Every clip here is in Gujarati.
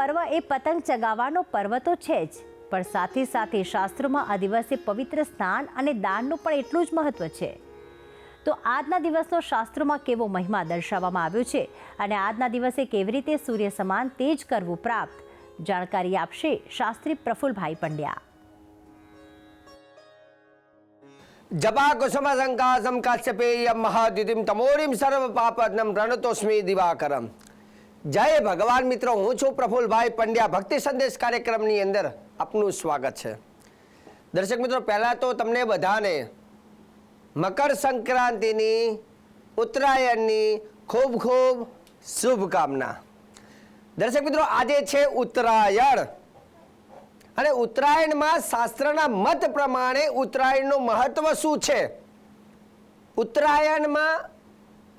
પર્વ એ પતંગ ચગાવવાનો પર્વ તો છે જ. પણ સાથે સાથે શાસ્ત્રોમાં આ દિવસે પવિત્ર સ્નાન અને દાનનું પણ એટલું જ મહત્વ છે. તો આજના દિવસનો શાસ્ત્રોમાં કેવો મહિમા દર્શાવવામાં આવ્યો છે અને આજના દિવસે કેવી રીતે સૂર્ય સમાન તેજ કરવું પ્રાપ્ત? જાણકારી આપશે શાસ્ત્રી પ્રફુલભાઈ પંડ્યા. જપા કુસુમ સંકાસમ કાશ્યપેયમ મહાદ્યુતિમ તમોરીમ સર્વ પાપનમ રણતોસ્મી દિવાકરમ. જય ભગવાન મિત્રો, હું છું પ્રફુલભાઈ પંડ્યા. ભક્તિ સંદેશ કાર્યક્રમની અંદર આપનું સ્વાગત છે. દર્શક મિત્રો, પહેલાં તો તમને બધાને મકર સંક્રાંતિની, ઉત્તરાયણની ખૂબ ખૂબ શુભકામના. દર્શક મિત્રો, આજે છે ઉત્તરાયણ. અને ઉત્તરાયણમાં શાસ્ત્રના મત પ્રમાણે ઉત્તરાયણનું મહત્વ શું છે? ઉત્તરાયણમાં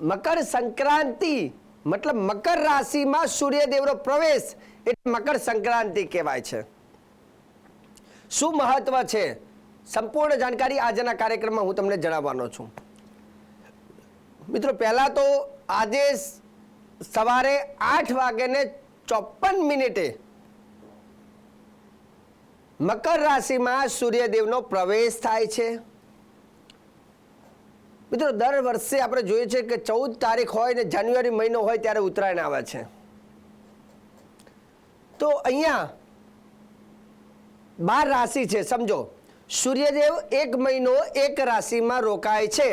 મકર સંક્રાંતિ મતલબ મકર રાશિમાં સૂર્યદેવનો પ્રવેશ એટલે મકર સંક્રાંતિ કહેવાય છે. શું મહત્વ છે? સંપૂર્ણ જાણકારી આજના કાર્યક્રમમાં હું તમને જણાવવાનો છું. મિત્રો, પહેલાં તો આજે સવારે આઠ વાગ્યાને ચોપન મિનિટે મકર રાશિમાં સૂર્યદેવનો પ્રવેશ થાય છે. મિત્રો, દર વર્ષે આપણે જોઈએ છે કે ચૌદ તારીખ હોય ને જાન્યુઆરી મહિનો હોય ત્યારે ઉત્તરાયણ આવે છે. તો અહીંયા બાર રાશિ છે, સમજો. સૂર્યદેવ એક મહિનો એક રાશિમાં રોકાય છે.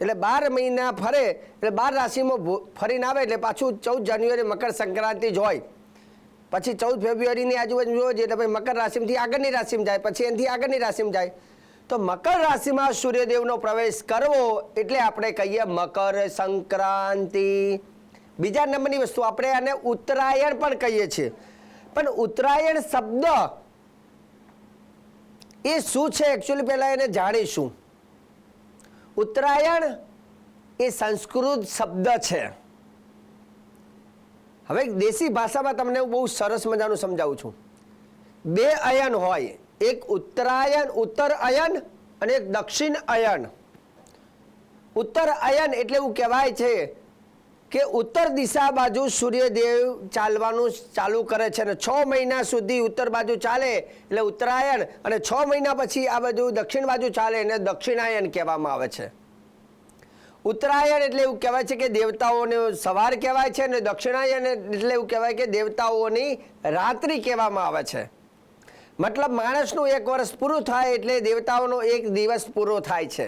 એટલે બાર મહિના ફરે, એટલે બાર રાશિમાં ફરીને આવે એટલે પાછું ચૌદ જાન્યુઆરી મકર સંક્રાંતિ જ હોય. પછી ચૌદ ફેબ્રુઆરીની આજુબાજુ જોઈએ એટલે ભાઈ મકર રાશિમાંથી આગળની રાશિમાં જાય, પછી એનાથી આગળની રાશિમાં જાય. તો મકર રાશિમાં સૂર્યદેવનો પ્રવેશ કરવો એટલે આપણે કહીએ મકર સંક્રાંતિ. બીજા નંબરની વસ્તુ આપણે આને ઉત્તરાયણ પણ કહીએ છીએ. પણ ઉત્તરાયણ શબ્દ એ શું છે? એકચ્યુઅલી પહેલાં એને જાણીશું. ઉત્તરાયણ એ સંસ્કૃત શબ્દ છે. હવે દેશી ભાષામાં તમને બહુ સરસ મજાનું સમજાવું છું. બે અયન હોય. એક ઉત્તરાયણ, ઉત્તર અયન અને એક દક્ષિણ અયન. ઉત્તર અયન એટલે એવું કહેવાય છે કે ઉત્તર દિશા બાજુ સૂર્યદેવ ચાલવાનું ચાલુ કરે છે અને છ મહિના સુધી ઉત્તર બાજુ ચાલે એટલે ઉત્તરાયણ અને છ મહિના પછી આ બાજુ દક્ષિણ બાજુ ચાલે એને દક્ષિણાયન કહેવામાં આવે છે. ઉત્તરાયણ એટલે એવું કહેવાય છે કે દેવતાઓને સવાર કહેવાય છે અને દક્ષિણાયન એટલે એવું કહેવાય કે દેવતાઓની રાત્રિ કહેવામાં આવે છે. મતલબ માણસનું એક વર્ષ પૂરું થાય એટલે દેવતાઓનો એક દિવસ પૂરો થાય છે.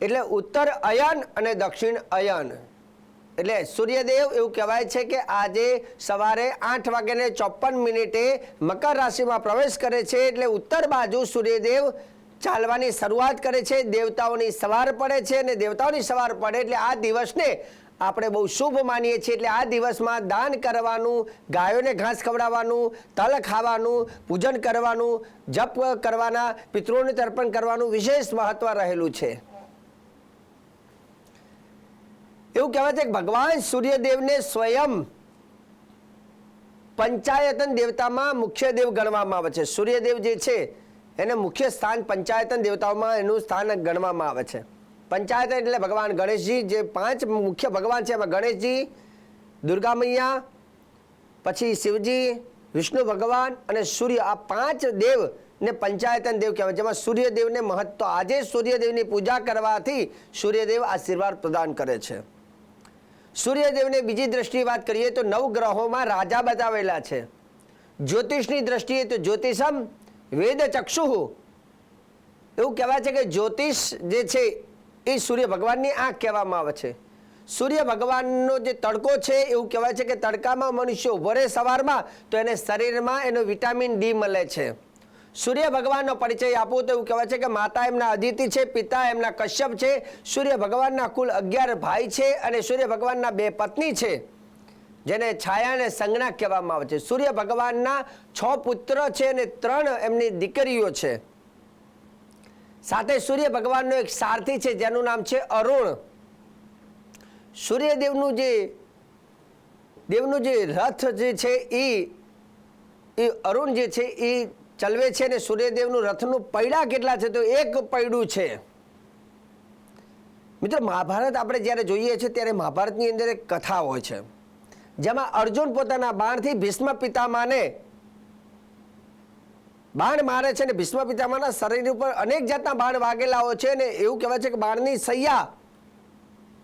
એટલે ઉત્તર અયન અને દક્ષિણ અયન. એટલે સૂર્યદેવ એવું કહેવાય છે કે આજે સવારે આઠ વાગ્યાને ચોપન મિનિટે મકર રાશિમાં પ્રવેશ કરે છે એટલે ઉત્તર બાજુ સૂર્યદેવ ચાલવાની શરૂઆત કરે છે. દેવતાઓની સવાર પડે છે અને દેવતાઓની સવાર પડે એટલે આ દિવસને આપણે બહુ શુભ માનીએ છીએ એટલે આ દિવસમાં દાન કરવાનું, ગાયોને ઘાસ ખવડાવવાનું, તલ ખાવાનું, પૂજન કરવાનું, જપ કરવાના, પિતૃઓને તર્પણ કરવાનું વિશેષ મહત્વ રહેલું છે. એવું કહેવાય છે કે ભગવાન સૂર્યદેવને સ્વયં પંચાયતન દેવતામાં મુખ્ય દેવ ગણવામાં આવે છે. સૂર્યદેવ જે છે, એને મુખ્ય સ્થાન પંચાયતન દેવતાઓમાં એનું સ્થાન ગણવામાં આવે છે. પંચાયતન એટલે ભગવાન ગણેશજી, જે પાંચ મુખ્ય ભગવાન છે, એમાં ગણેશજી, દુર્ગા મૈયા, પછી શિવજી, વિષ્ણુ ભગવાન અને સૂર્ય. આ પાંચ દેવ ને પંચાયતન દેવ કહેવાય જેમાં સૂર્યદેવને મહત્વ, આજે સૂર્યદેવની પૂજા કરવાથી સૂર્યદેવ આશીર્વાદ પ્રદાન કરે છે. સૂર્યદેવને બીજી દ્રષ્ટિએ વાત કરીએ તો નવ ગ્રહોમાં રાજા બતાવેલા છે. જ્યોતિષની દ્રષ્ટિએ તો જ્યોતિષમ વેદ ચક્ષુ એવું કહેવાય છે કે જ્યોતિષ જે છે એ સૂર્ય ભગવાનની આંખ કહેવામાં આવે છે. સૂર્ય ભગવાનનો જે તડકો છે, એવું કહેવાય છે કે તડકામાં મનુષ્ય રહે સવારમાં, તો એને શરીરમાં એનો વિટામિન ડી મળે છે. સૂર્ય ભગવાનનો પરિચય આપવો તો એવું કહેવાય છે કે માતા એમના અદિતિ છે, પિતા એમના કશ્યપ છે, સૂર્ય ભગવાનના કુલ અગિયાર ભાઈ છે અને સૂર્ય ભગવાનના બે પત્ની છે, જેને છાયા અને સંજ્ઞા કહેવામાં આવે છે. સૂર્ય ભગવાનના છ પુત્ર છે અને ત્રણ એમની દીકરીઓ છે. સાથે સૂર્ય ભગવાનનો એક સારથી છે, જેનું નામ છે અરુણ. સૂર્યદેવનું જે, દેવનું જે રથ જે છે એ એ અરુણ જે છે એ ચલવે છે ને સૂર્યદેવનું રથનું પૈડા કેટલા છે તો એક પૈડું છે. મિત્રો, મહાભારત આપણે જ્યારે જોઈએ છીએ ત્યારે મહાભારતની અંદર એક કથા હોય છે. જેમાં અર્જુન પોતાના બાણથી ભીષ્મ પિતામાને બાણ મારે છે ને ભીષ્મ પિતામાના શરીર ઉપર અનેક જાતના બાણ વાગેલા હોય છે ને એવું કહેવાય છે કે બાણની સૈયા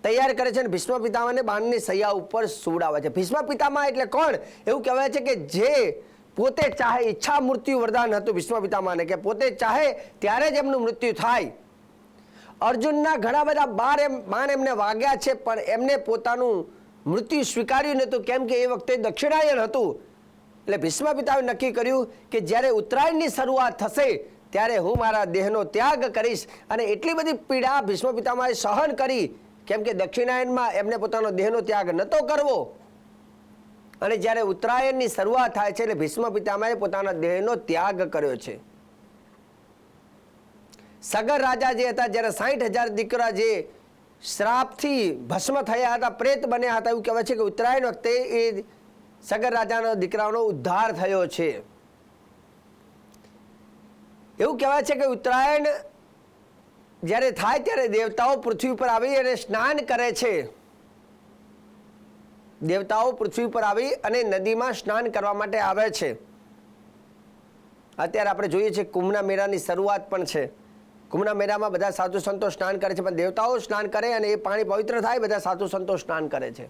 તૈયાર કરે છે ને ભીષ્મ પિતામાને બાણની સૈયા ઉપર સુવડાવે છે. ભીષ્મ પિતામા એટલે કોણ? એવું કહેવાય છે કે જે પોતે ચાહે ઈચ્છા મૃત્યુ વરદાન હતું ભીષ્મ પિતામાને કે પોતે ચાહે ત્યારે જ એમનું મૃત્યુ થાય. અર્જુનના ઘણા બધા બાર એમ, બાણ એમને વાગ્યા છે પણ એમને પોતાનું મૃત્યુ સ્વીકાર્યું નહોતું. કેમ કે એ વખતે દક્ષિણાયન હતું. એટલે ભીષ્મ પિતાએ નક્કી કર્યું કે જ્યારે ઉત્તરાયણની શરૂઆત થશે, ત્યારે હું મારા દેહનો ત્યાગ કરીશ અને એટલી બધી પીડા ભીષ્મ પિતામાએ સહન કરી. કેમ કે દક્ષિણાયનમાં એમને પોતાનો દેહનો ત્યાગ નહોતો કરવો. અને જ્યારે ઉત્તરાયણની શરૂઆત થાય છે, એટલે ભીષ્મ પિતામાએ પોતાના દેહનો ત્યાગ કર્યો છે. સગર રાજા જે હતા, જ્યારે સાઠ હજાર દીકરા જે શ્રાપથી ભસ્મ થયા હતા, પ્રેત બન્યા હતા, એવું કહેવાય છે કે ઉત્તરાયણ વખતે એ સગર રાજાનો દીકરાનો ઉદ્ધાર થયો છે. એવું કહેવાય છે કે ઉત્તરાયણ જ્યારે થાય ત્યારે દેવતાઓ પૃથ્વી પર આવી અને સ્નાન કરે છે. દેવતાઓ પૃથ્વી પર આવી અને નદીમાં સ્નાન કરવા માટે આવે છે. અત્યારે આપણે જોઈએ છીએ કુંભના મેળાની શરૂઆત પણ છે. કુંભના મેળામાં બધા સાધુ સંતો સ્નાન કરે છે, પણ દેવતાઓ સ્નાન કરે અને એ પાણી પવિત્ર થાય, બધા સાધુ સંતો સ્નાન કરે છે.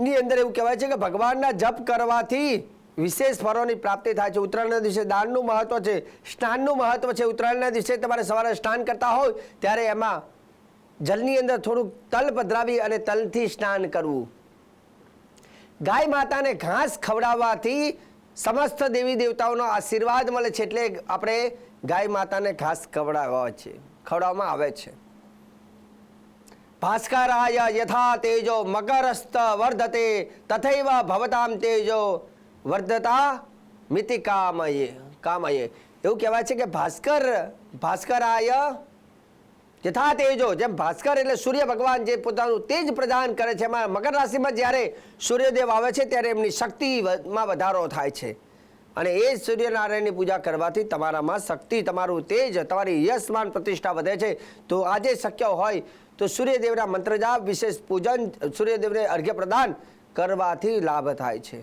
ઉત્તરાયણની અંદર એવું કહેવાય છે કે ભગવાનના જપ કરવાથી વિશેષ ફળોની પ્રાપ્તિ થાય છે. ઉત્તરાયણના દિવસે દાનનું મહત્વ છે. સ્નાનનું મહત્વ છે. ઉત્તરાયણના દિવસે તમારે સવારે સ્નાન કરતા હોય ત્યારે એમાં જલની અંદર થોડુંક તલ પધરાવી અને તલથી સ્નાન કરવું. ગાય માતાને ઘાસ ખવડાવવાથી સમસ્ત દેવી દેવતાઓનો આશીર્વાદ મળે છે. એટલે આપણે ગાય માતાને ઘાસ ખવડાવવા છે. ખવડાવવામાં આવે છે. ભાસ્કરાય યથા તેજો મકરસ્ત વર્ધતે તથૈવ ભવતામ તેજો વર્ધતા મિતિ કામયે કામયે એવું કહેવાય છે કે ભાસ્કર, ભાસ્કરાય યથા તેજો, જેમ ભાસ્કર એટલે સૂર્ય ભગવાન જે પોતાનું તેજ પ્રદાન કરે છે, એમાં મકર રાશિમાં જ્યારે સૂર્યદેવ આવે છે, ત્યારે એમની શક્તિમાં વધારો થાય છે. અને એ સૂર્યનારાયણની પૂજા કરવાથી તમારામાં શક્તિ, તમારું તેજ, તમારી યશમાન પ્રતિષ્ઠા વધે છે. તો આજે શક્ય હોય તો સૂર્યદેવના મંત્ર જાપ, વિશેષ પૂજન, સૂર્યદેવને અર્ઘ્ય પ્રદાન કરવાથી લાભ થાય છે.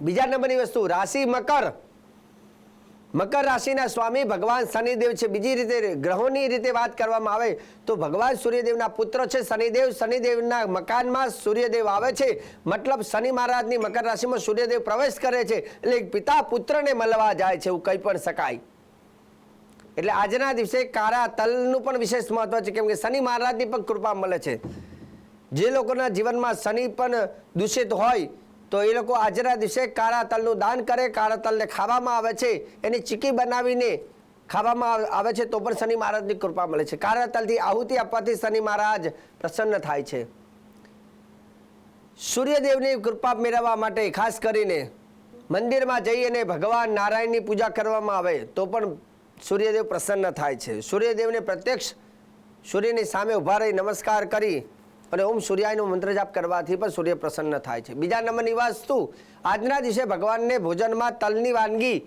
બીજા નંબરની વસ્તુ, રાશિ મકર. મકર રાશિના સ્વામી ભગવાન શનિદેવ છે. બીજી રીતે ગ્રહોની રીતે વાત કરવામાં આવે તો ભગવાન સૂર્યદેવના પુત્ર છે. શનિદેવ શનિદેવના મકાનમાં સૂર્યદેવ આવે છે. મતલબ શનિ મહારાજની મકર રાશિમાં સૂર્યદેવ પ્રવેશ કરે છે. એટલે પિતા પુત્રને મળવા જાય છે એવું કંઈ પણ શકાય. એટલે આજના દિવસે કાળા તલનું પણ વિશેષ મહત્વ છે, કેમ કે શનિ મહારાજની પણ કૃપા મળે છે. જે લોકોના જીવનમાં શનિ પણ દૂષિત હોય, તો એ લોકો આજના દિવસે કાળા તલનું દાન કરે, કાળા તલને ખાવામાં આવે છે, એની ચીકી બનાવીને ખાવામાં આવે છે, તો પણ શનિ મહારાજની કૃપા મળે છે. કાળા તલથી આહુતિ આપવાથી શનિ મહારાજ પ્રસન્ન થાય છે. સૂર્યદેવની કૃપા મેળવવા માટે ખાસ કરીને મંદિરમાં જઈ અને ભગવાન નારાયણની પૂજા કરવામાં આવે, તો પણ સૂર્યદેવ પ્રસન્ન થાય છે. સૂર્યદેવને પ્રત્યક્ષ સૂર્યની સામે ઊભા રહી નમસ્કાર કરી અને ઓમ સૂર્યાયનો મંત્ર જાપ કરવાથી પણ સૂર્ય પ્રસન્ન થાય છે. બીજા નંબરની વસ્તુ આજના દિવસે ભગવાનને ભોજનમાં તલની વાનગી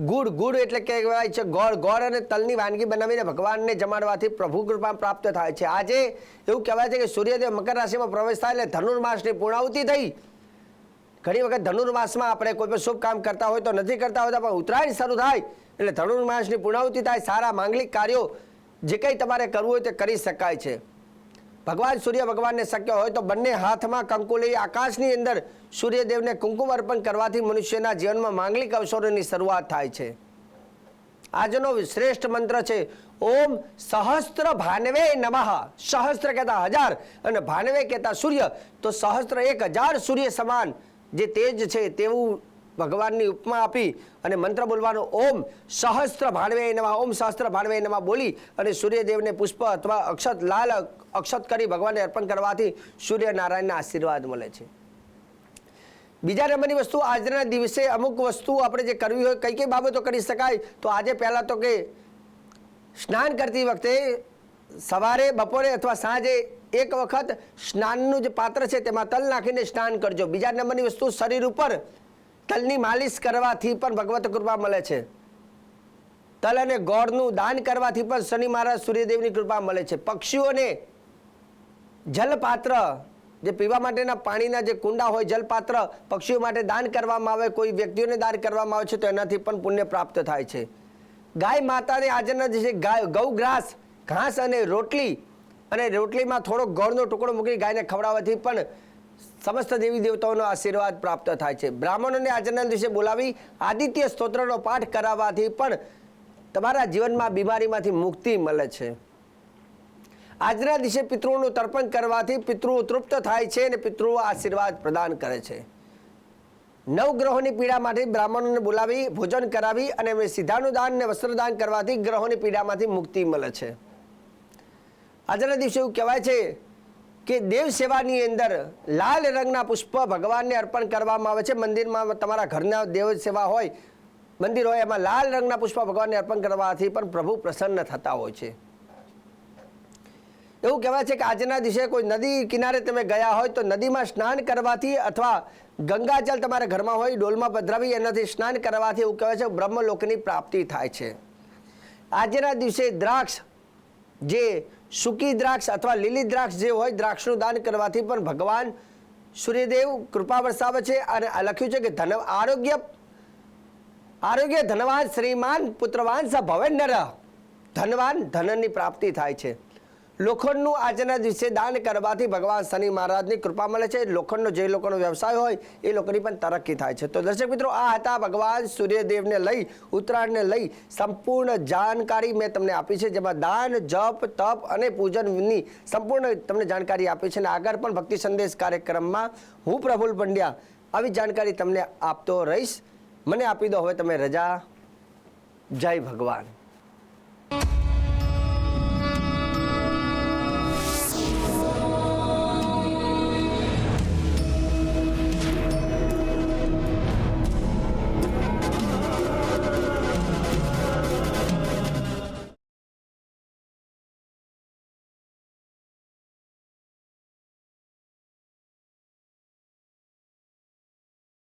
ગુડ ગુડ એટલે કહેવાય છે ગોળ ગોળ અને તલની વાનગી બનાવીને ભગવાનને જમાડવાથી પ્રભુ કૃપા પ્રાપ્ત થાય છે. આજે એવું કહેવાય છે કે સૂર્યદેવ મકર રાશિમાં પ્રવેશ થાય એટલે ધનુર્માસની પૂર્ણાહુતિ થઈ. ઘણી વખત ધનુર્માસમાં આપણે કોઈ પણ શુભ કામ કરતા હોય તો નથી કરતા હોતા, પણ ઉત્તરાયણ શરૂ થાય એટલે ધનુર્માસની પૂર્ણાવૃત્તિ થાય, સારા માંગલિક કાર્યો જે કંઈ તમારે કરવું હોય તે કરી શકાય છે. ભગવાન સૂર્ય ભગવાનને શક્ય હોય તો બંને હાથમાં કંકુ લઈ આકાશની અંદર સૂર્યદેવને કુંકુમ અર્પણ કરવાથી મનુષ્યના જીવનમાં માંગલિક અવસરોની શરૂઆત થાય છે. આજનો શ્રેષ્ઠ મંત્ર છે, ઓમ સહસ્ત્ર ભાનવે નમઃ. સહસ્ત્ર કહેતા હજાર અને ભાનવે કહેતા સૂર્ય. તો સહસ્ત્ર એક હજાર સૂર્ય સમાન જે તેજ છે તેવું ભગવાનની ઉપમા આપી અને મંત્ર બોલવાનો ઓમ સહસ્ત્ર ભાણવે નમઃ, ઓમ સહસ્ત્ર ભાણવે નમઃ બોલી અને સૂર્યદેવને પુષ્પ અથવા અક્ષત, લાલ અક્ષત કરી ભગવાનને અર્પણ કરવાથી સૂર્યનારાયણના આશીર્વાદ મળે છે. બીજા નંબરની વસ્તુ, આજના દિવસે અમુક વસ્તુ આપણે જે કરવી હોય, કઈ કઈ બાબતો કરી શકાય, તો આજે પહેલાં તો કે સ્નાન કરતી વખતે સવારે, બપોરે અથવા સાંજે એક વખત સ્નાનનું જે પાત્ર છે તેમાં તલ નાખીને સ્નાન કરજો. બીજા નંબરની વસ્તુ, શરીર ઉપર તલની માલિશ કરવાથી પણ ભગવત કૃપા મળે છે. તલ અને ગોળનું દાન કરવાથી પણ શનિ મહારાજ સૂર્યદેવની કૃપા મળે છે. પક્ષીઓને જલપાત્ર, જે પીવા માટેના પાણીના જે કુંડા હોય, જલપાત્ર પક્ષીઓ માટે દાન કરવામાં આવે, કોઈ વ્યક્તિઓને દાન કરવામાં આવે છે, તો એનાથી પણ પુણ્ય પ્રાપ્ત થાય છે. ગાય માતાને આજના દિવસે ગાય ગૌગ્રાસ ઘાસ અને રોટલી અને રોટલીમાં થોડો ગોળનો ટુકડો મૂકી ગાયને ખવડાવવાથી પણ સમસ્ત દેવી દેવતાઓનો આશીર્વાદ પ્રાપ્ત થાય છે. બ્રાહ્મણોને આજના દિવસે બોલાવી આદિત્ય સ્તોત્રનો પાઠ કરાવવાથી પણ તમારા જીવનમાં બીમારીમાંથી મુક્તિ મળે છે. આજના દિવસે પિતૃઓનું તર્પણ કરવાથી પિતૃઓ તૃપ્ત થાય છે અને પિતૃઓ આશીર્વાદ પ્રદાન કરે છે. નવગ્રહોની પીડા માટે બ્રાહ્મણોને બોલાવી, ભોજન કરાવી અને સીધાનું દાન અને વસ્ત્રદાન કરવાથી ગ્રહોની પીડામાંથી મુક્તિ મળે છે. આજના દિવસે એવું કહેવાય છે કે દેવ સેવાની અંદર લાલ રંગના પુષ્પ ભગવાનને અર્પણ કરવામાં આવે છે. મંદિરમાં તમારા ઘરના દેવ સેવા હોય, મંદિર હોય, એમાં લાલ રંગના પુષ્પ ભગવાનને અર્પણ કરવાથી પણ પ્રભુ પ્રસન્ન થતા હોય છે. એવું કહેવાય છે કે આજના દિવસે કોઈ નદી કિનારે તમે ગયા હોય તો નદીમાં સ્નાન કરવાથી અથવા ગંગાજળ તમારા ઘરમાં હોય, ડોલમાં પધરાવી એનાથી સ્નાન કરવાથી એવું કહેવાય છે, બ્રહ્મલોકની પ્રાપ્તિ થાય છે. આજના દિવસે દ્રાક્ષ જે સૂકી દ્રાક્ષ અથવા લીલી દ્રાક્ષ જે હોય, દ્રાક્ષનું દાન કરવાથી પણ ભગવાન સૂર્યદેવ કૃપા વરસાવે છે અને લખ્યું છે કે ધન આરોગ્ય આરોગ્ય ધનવાન શ્રીમાન પુત્રવાન સ ભવે નર. ધનવાન ધનની પ્રાપ્તિ થાય છે. લોખંડનું આજના દિવસે દાન કરવાથી ભગવાન શનિ મહારાજની કૃપા મળે છે. લોખંડનો જે લોકોનો વ્યવસાય હોય, એ લોકોની પણ તરક્કી થાય છે. તો દર્શક મિત્રો, આ હતા ભગવાન સૂર્યદેવને લઈ, ઉત્તરાયણને લઈ સંપૂર્ણ જાણકારી મેં તમને આપી છે. જેમાં દાન, જપ, તપ અને પૂજનની સંપૂર્ણ તમને જાણકારી આપી છે. અને આગળ પણ ભક્તિ સંદેશ કાર્યક્રમમાં હું પ્રફુલ પંડ્યા આવી જાણકારી તમને આપતો રહીશ. મને આપી દો. હવે તમે રજા. જય ભગવાન.